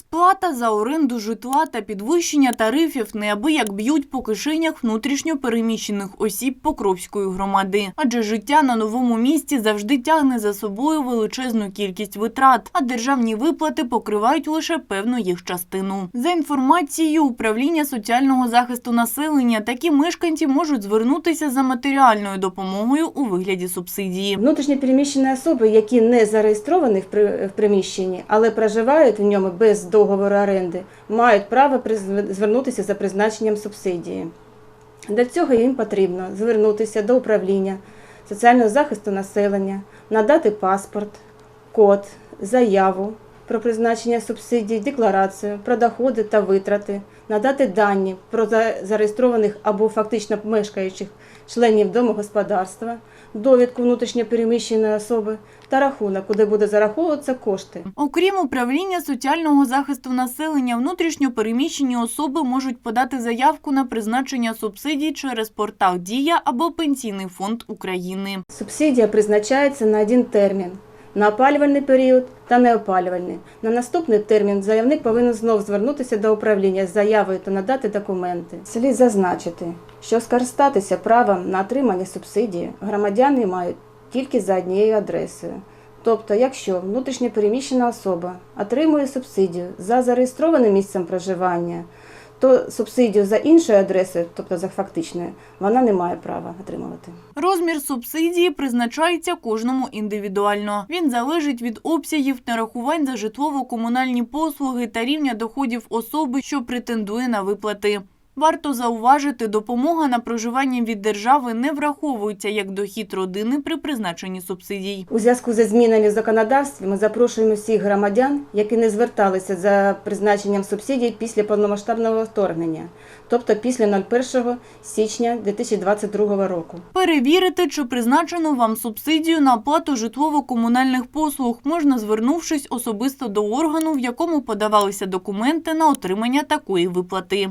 Сплата за оренду житла та підвищення тарифів неабияк б'ють по кишенях внутрішньо переміщених осіб Покровської громади. Адже життя на новому місці завжди тягне за собою величезну кількість витрат, а державні виплати покривають лише певну їх частину. За інформацією управління соціального захисту населення, такі мешканці можуть звернутися за матеріальною допомогою у вигляді субсидії. Внутрішньо переміщені особи, які не зареєстровані в приміщенні, але проживають в ньому без договору оренди, мають право звернутися за призначенням субсидії. Для цього їм потрібно звернутися до управління соціального захисту населення, надати паспорт, код, заяву про призначення субсидій, декларацію про доходи та витрати, надати дані про зареєстрованих або фактично мешкаючих членів домогосподарства, довідку внутрішньопереміщеної особи та рахунок, куди буде зараховуватися кошти. Окрім управління соціального захисту населення, внутрішньо переміщені особи можуть подати заявку на призначення субсидій через портал Дія або Пенсійний фонд України. Субсидія призначається на один термін. На опалювальний період та неопалювальний. На наступний термін заявник повинен знов звернутися до управління з заявою та надати документи. Слід зазначити, що скористатися правом на отримання субсидії громадяни мають тільки за однією адресою. Тобто, якщо внутрішньо переміщена особа отримує субсидію за зареєстрованим місцем проживання, то субсидію за іншою адресою, тобто за фактичною, вона не має права отримувати. Розмір субсидії призначається кожному індивідуально. Він залежить від обсягів нарахувань за житлово-комунальні послуги та рівня доходів особи, що претендує на виплати. Варто зауважити, допомога на проживання від держави не враховується як дохід родини при призначенні субсидій. У зв'язку зі змінами в законодавстві ми запрошуємо всіх громадян, які не зверталися за призначенням субсидій після повномасштабного вторгнення, тобто після 01 січня 2022 року. Перевірити, чи призначено вам субсидію на оплату житлово-комунальних послуг, можна звернувшись особисто до органу, в якому подавалися документи на отримання такої виплати.